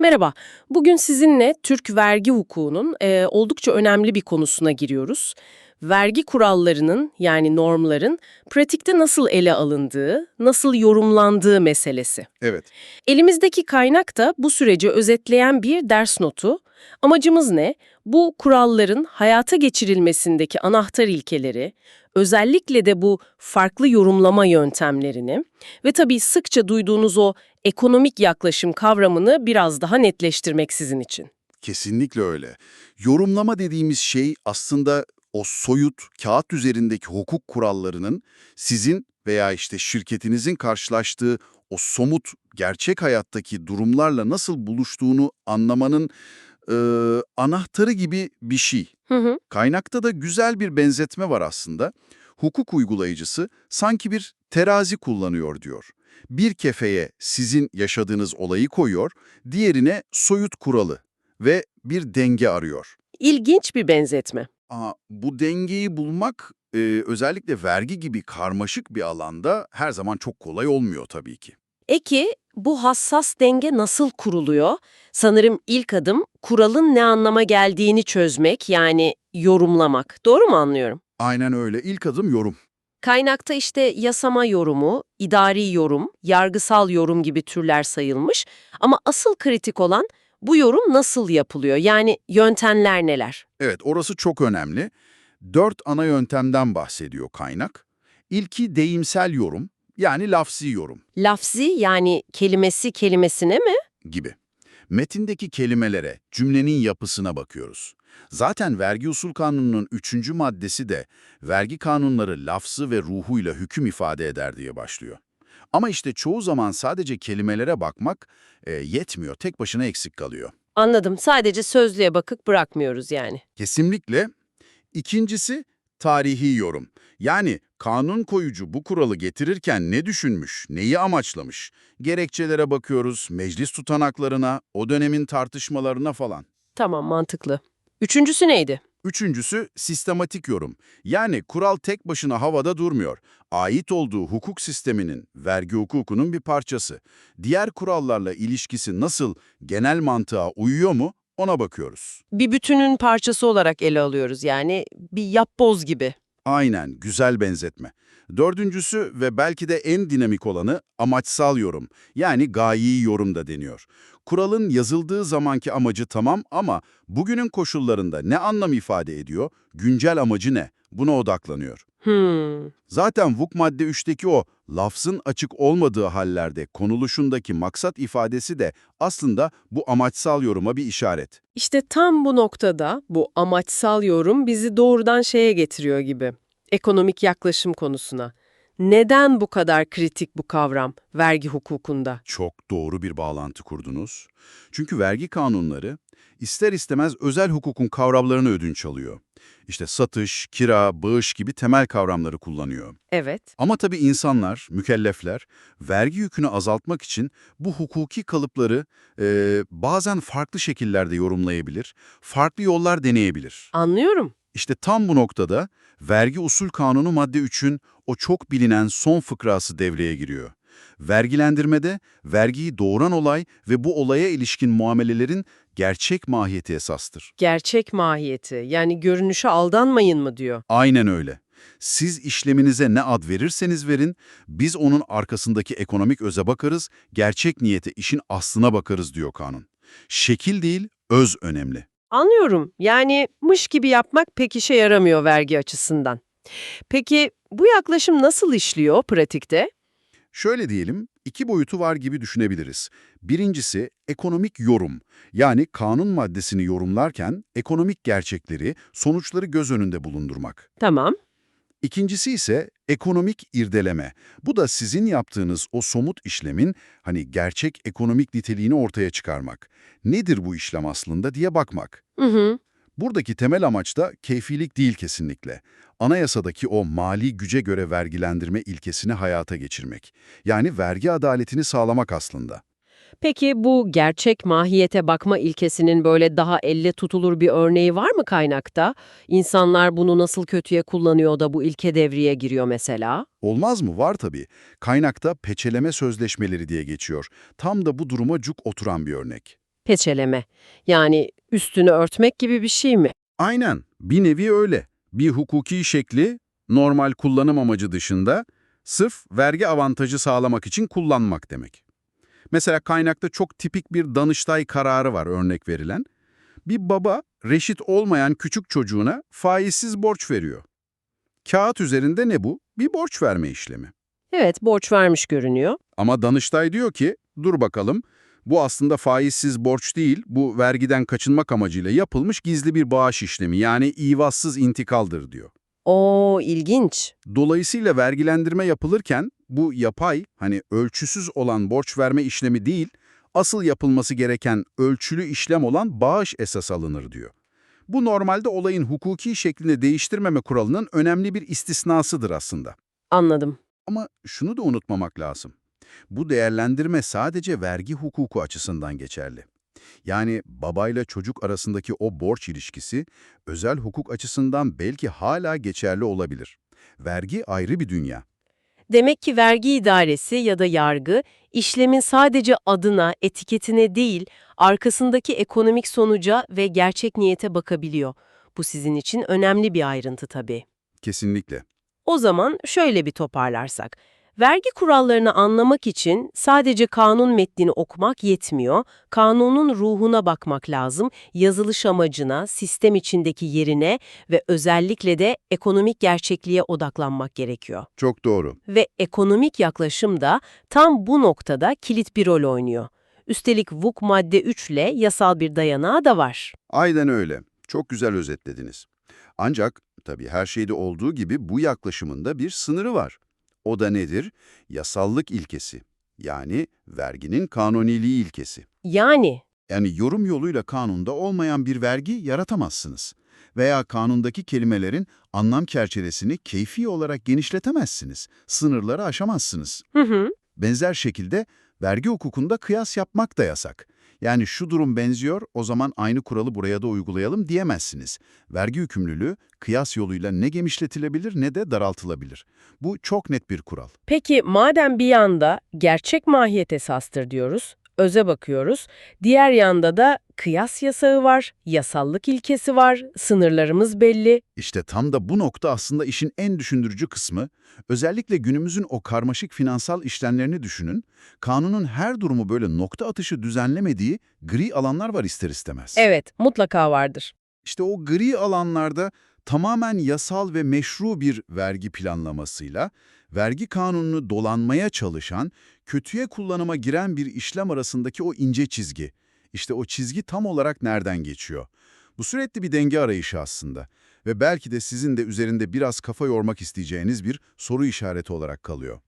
Merhaba, bugün sizinle Türk vergi hukukunun e, oldukça önemli bir konusuna giriyoruz. Vergi kurallarının yani normların pratikte nasıl ele alındığı, nasıl yorumlandığı meselesi. Evet. Elimizdeki kaynak da bu süreci özetleyen bir ders notu. Amacımız ne? Bu kuralların hayata geçirilmesindeki anahtar ilkeleri, özellikle de bu farklı yorumlama yöntemlerini ve tabii sıkça duyduğunuz o ekonomik yaklaşım kavramını biraz daha netleştirmek sizin için. Kesinlikle öyle. Yorumlama dediğimiz şey aslında o soyut kağıt üzerindeki hukuk kurallarının sizin veya işte şirketinizin karşılaştığı o somut gerçek hayattaki durumlarla nasıl buluştuğunu anlamanın e, anahtarı gibi bir şey. Hı hı. Kaynakta da güzel bir benzetme var aslında. Hukuk uygulayıcısı sanki bir terazi kullanıyor diyor. Bir kefeye sizin yaşadığınız olayı koyuyor, diğerine soyut kuralı ve bir denge arıyor. İlginç bir benzetme. Ama bu dengeyi bulmak e, özellikle vergi gibi karmaşık bir alanda her zaman çok kolay olmuyor tabii ki. Eki, bu hassas denge nasıl kuruluyor? Sanırım ilk adım kuralın ne anlama geldiğini çözmek yani yorumlamak. Doğru mu anlıyorum? Aynen öyle. İlk adım yorum. Kaynakta işte yasama yorumu, idari yorum, yargısal yorum gibi türler sayılmış ama asıl kritik olan bu yorum nasıl yapılıyor? Yani yöntemler neler? Evet, orası çok önemli. Dört ana yöntemden bahsediyor kaynak. İlki deyimsel yorum, yani lafzi yorum Lafzi yani kelimesi kelimesine mi? gibi. Metindeki kelimelere, cümlenin yapısına bakıyoruz. Zaten vergi usul kanununun üçüncü maddesi de vergi kanunları lafzı ve ruhuyla hüküm ifade eder diye başlıyor. Ama işte çoğu zaman sadece kelimelere bakmak e, yetmiyor, tek başına eksik kalıyor. Anladım. Sadece sözlüğe bakıp bırakmıyoruz yani. Kesinlikle. İkincisi tarihi yorum. Yani kanun koyucu bu kuralı getirirken ne düşünmüş, neyi amaçlamış? Gerekçelere bakıyoruz, meclis tutanaklarına, o dönemin tartışmalarına falan. Tamam mantıklı. Üçüncüsü neydi? Üçüncüsü sistematik yorum. Yani kural tek başına havada durmuyor. Ait olduğu hukuk sisteminin, vergi hukukunun bir parçası. Diğer kurallarla ilişkisi nasıl, genel mantığa uyuyor mu ona bakıyoruz. Bir bütünün parçası olarak ele alıyoruz yani bir yapboz gibi. Aynen, güzel benzetme. Dördüncüsü ve belki de en dinamik olanı amaçsal yorum. Yani gayi yorum da deniyor. Kuralın yazıldığı zamanki amacı tamam ama bugünün koşullarında ne anlam ifade ediyor, güncel amacı ne? Buna odaklanıyor. Hmm. Zaten VUK madde 3'teki o lafzın açık olmadığı hallerde konuluşundaki maksat ifadesi de aslında bu amaçsal yoruma bir işaret. İşte tam bu noktada bu amaçsal yorum bizi doğrudan şeye getiriyor gibi. Ekonomik yaklaşım konusuna. Neden bu kadar kritik bu kavram vergi hukukunda? Çok doğru bir bağlantı kurdunuz. Çünkü vergi kanunları ister istemez özel hukukun kavramlarını ödünç alıyor. İşte satış, kira, bağış gibi temel kavramları kullanıyor. Evet. Ama tabii insanlar, mükellefler, vergi yükünü azaltmak için bu hukuki kalıpları eee, bazen farklı şekillerde yorumlayabilir, farklı yollar deneyebilir. Anlıyorum. İşte tam bu noktada vergi usul kanunu madde 3'ün o çok bilinen son fıkrası devreye giriyor. Vergilendirmede vergiyi doğuran olay ve bu olaya ilişkin muamelelerin gerçek mahiyeti esastır. Gerçek mahiyeti yani görünüşe aldanmayın mı diyor. Aynen öyle. Siz işleminize ne ad verirseniz verin, biz onun arkasındaki ekonomik öze bakarız, gerçek niyete, işin aslına bakarız diyor kanun. Şekil değil, öz önemli. Anlıyorum. Yani mış gibi yapmak pek işe yaramıyor vergi açısından. Peki bu yaklaşım nasıl işliyor pratikte? Şöyle diyelim, iki boyutu var gibi düşünebiliriz. Birincisi ekonomik yorum, yani kanun maddesini yorumlarken ekonomik gerçekleri, sonuçları göz önünde bulundurmak. Tamam. İkincisi ise ekonomik irdeleme. Bu da sizin yaptığınız o somut işlemin hani gerçek ekonomik niteliğini ortaya çıkarmak. Nedir bu işlem aslında diye bakmak. Hı hı. Buradaki temel amaç da keyfilik değil kesinlikle. Anayasadaki o mali güce göre vergilendirme ilkesini hayata geçirmek. Yani vergi adaletini sağlamak aslında. Peki bu gerçek mahiyete bakma ilkesinin böyle daha elle tutulur bir örneği var mı kaynakta? İnsanlar bunu nasıl kötüye kullanıyor da bu ilke devreye giriyor mesela? Olmaz mı? Var tabii. Kaynakta peçeleme sözleşmeleri diye geçiyor. Tam da bu duruma cuk oturan bir örnek. Peçeleme. Yani üstünü örtmek gibi bir şey mi? Aynen, bir nevi öyle. Bir hukuki şekli, normal kullanım amacı dışında sırf vergi avantajı sağlamak için kullanmak demek. Mesela kaynakta çok tipik bir Danıştay kararı var örnek verilen. Bir baba reşit olmayan küçük çocuğuna faizsiz borç veriyor. Kağıt üzerinde ne bu? Bir borç verme işlemi. Evet, borç vermiş görünüyor. Ama Danıştay diyor ki, dur bakalım, bu aslında faizsiz borç değil, bu vergiden kaçınmak amacıyla yapılmış gizli bir bağış işlemi yani ivazsız intikaldır diyor. Oo, ilginç. Dolayısıyla vergilendirme yapılırken bu yapay, hani ölçüsüz olan borç verme işlemi değil, asıl yapılması gereken ölçülü işlem olan bağış esas alınır diyor. Bu normalde olayın hukuki şeklini değiştirmeme kuralının önemli bir istisnasıdır aslında. Anladım. Ama şunu da unutmamak lazım. Bu değerlendirme sadece vergi hukuku açısından geçerli. Yani babayla çocuk arasındaki o borç ilişkisi özel hukuk açısından belki hala geçerli olabilir. Vergi ayrı bir dünya. Demek ki vergi idaresi ya da yargı, işlemin sadece adına, etiketine değil, arkasındaki ekonomik sonuca ve gerçek niyete bakabiliyor. Bu sizin için önemli bir ayrıntı tabii. Kesinlikle. O zaman şöyle bir toparlarsak. Vergi kurallarını anlamak için sadece kanun metnini okumak yetmiyor. Kanunun ruhuna bakmak lazım, yazılış amacına, sistem içindeki yerine ve özellikle de ekonomik gerçekliğe odaklanmak gerekiyor. Çok doğru. Ve ekonomik yaklaşım da tam bu noktada kilit bir rol oynuyor. Üstelik VUK madde 3 ile yasal bir dayanağı da var. Aynen öyle. Çok güzel özetlediniz. Ancak tabii her şeyde olduğu gibi bu yaklaşımın da bir sınırı var. O da nedir? Yasallık ilkesi. Yani verginin kanuniliği ilkesi. Yani Yani yorum yoluyla kanunda olmayan bir vergi yaratamazsınız. Veya kanundaki kelimelerin anlam çerçevesini keyfi olarak genişletemezsiniz. Sınırları aşamazsınız. hı hı, Benzer şekilde vergi hukukunda kıyas yapmak da yasak. Yani şu durum benziyor, o zaman aynı kuralı buraya da uygulayalım diyemezsiniz. Vergi yükümlülüğü kıyas yoluyla ne genişletilebilir ne de daraltılabilir. Bu çok net bir kural. Peki madem bir yanda gerçek mahiyet esastır diyoruz, öze bakıyoruz, diğer yanda da kıyas yasağı var, yasallık ilkesi var, sınırlarımız belli. İşte tam da bu nokta aslında işin en düşündürücü kısmı. Özellikle günümüzün o karmaşık finansal işlemlerini düşünün. Kanunun her durumu böyle nokta atışı düzenlemediği gri alanlar var ister istemez. Evet, mutlaka vardır. İşte o gri alanlarda tamamen yasal ve meşru bir vergi planlamasıyla vergi kanununu dolanmaya çalışan, kötüye kullanıma giren bir işlem arasındaki o ince çizgi. İşte o çizgi tam olarak nereden geçiyor? Bu sürekli bir denge arayışı aslında ve belki de sizin de üzerinde biraz kafa yormak isteyeceğiniz bir soru işareti olarak kalıyor.